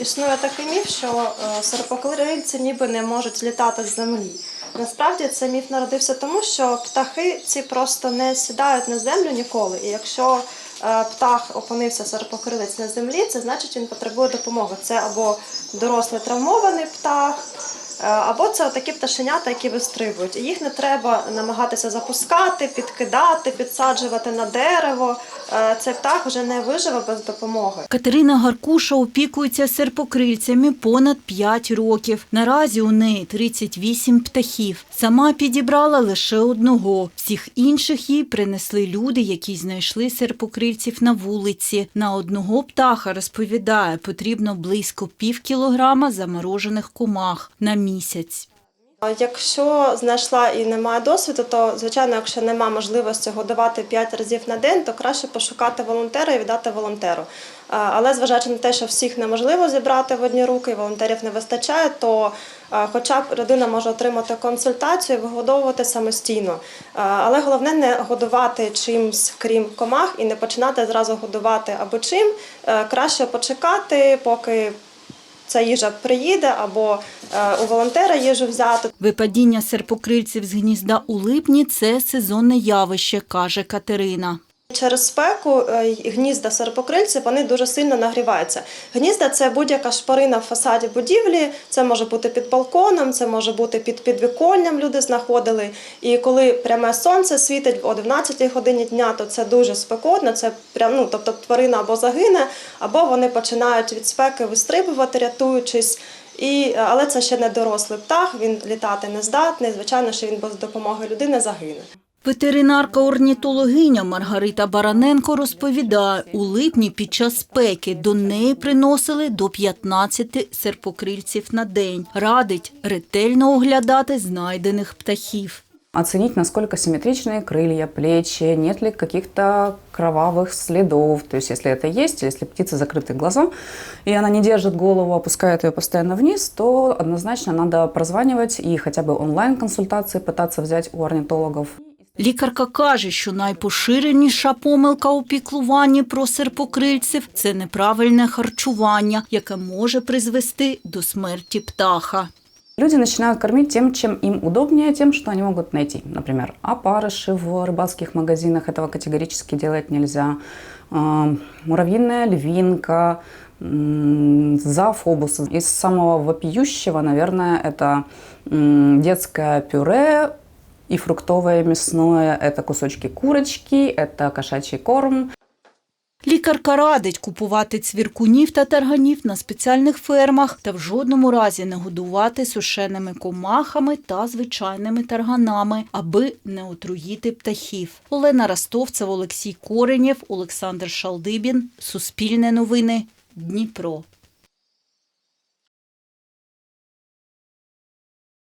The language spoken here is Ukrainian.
Існує такий міф, що е, серпокрильці ніби не можуть літати з землі. Насправді цей міф народився тому, що птахи ці просто не сідають на землю ніколи. І якщо е, птах опинився серпокрилець на землі, це значить він потребує допомоги. Це або дорослий травмований птах, або це такі пташенята, які вистрибують. Їх не треба намагатися запускати, підкидати, підсаджувати на дерево. Е, Цей птах вже не виживе без допомоги. Катерина Гаркуша опікується серпокрильцями понад 5 років. Наразі у неї 38 птахів. Сама підібрала лише одного. Всіх інших їй принесли люди, які знайшли серпокрильців на вулиці. На одного птаха, розповідає, потрібно близько пів кілограма заморожених комах на місяць. Якщо знайшла і немає досвіду, то звичайно, якщо немає можливості годувати 5 разів на день, то краще пошукати волонтера і віддати волонтеру. Але зважаючи на те, що всіх неможливо зібрати в одні руки, і волонтерів не вистачає, то хоча б людина може отримати консультацію, і вигодовувати самостійно. Але головне не годувати чимсь крім комах і не починати зразу годувати або чим. Е, Краще почекати, поки ця їжа приїде, або е, у волонтера їжу взяти. Випадіння серпокрильців з гнізда у липні – це сезонне явище, каже Катерина. Через спеку е, гнізда серпокрильців вони дуже сильно нагріваються. Гнізда це будь-яка шпарина в фасаді будівлі. Це може бути під балконом, це може бути під підвіконням. Люди знаходили. І коли пряме сонце світить о 12 годині дня, то це дуже спекотно. Це прям ну, тобто тварина або загине, або вони починають від спеки вистрибувати, рятуючись. І, але це ще не дорослий птах, він літати не здатний. Звичайно, що він без допомоги людини загине. Ветеринарка-орнітологиня Маргарита Бараненко розповідає, у липні під час спеки до неї приносили до 15 серпокрильців на день. Радить ретельно оглядати знайдених птахів. Оценить, насколько симметричные крылья, плечи, нет ли каких-то кровавых следов. То есть, если это есть, если птица закрыты глаза, и она не держит голову, опускает ее постоянно вниз, то однозначно надо прозванивать и хотя бы онлайн-консультации пытаться взять у орнитологов. Лікарка каже, що найпоширеніша помилка у піклуванні про серпокрильців – це неправильне харчування, яке може призвести до смерті птаха. Люди начинают кормить тем, чем им удобнее, тем, что они могут найти. Например, опарыши в рыбацких магазинах, этого категорически делать нельзя. А, Муравьиная львинка, м, зоофобус. Из самого вопиющего, наверное, это м, детское пюре и фруктовое мясное. Это кусочки курочки, это кошачий корм. Лікарка радить купувати цвіркунів та тарганів на спеціальних фермах та в жодному разі не годувати сушеними комахами та звичайними тарганами, аби не отруїти птахів. Олена Ростовцева, Олексій Коренєв, Олександр Шалдибін. Суспільне новини. Дніпро.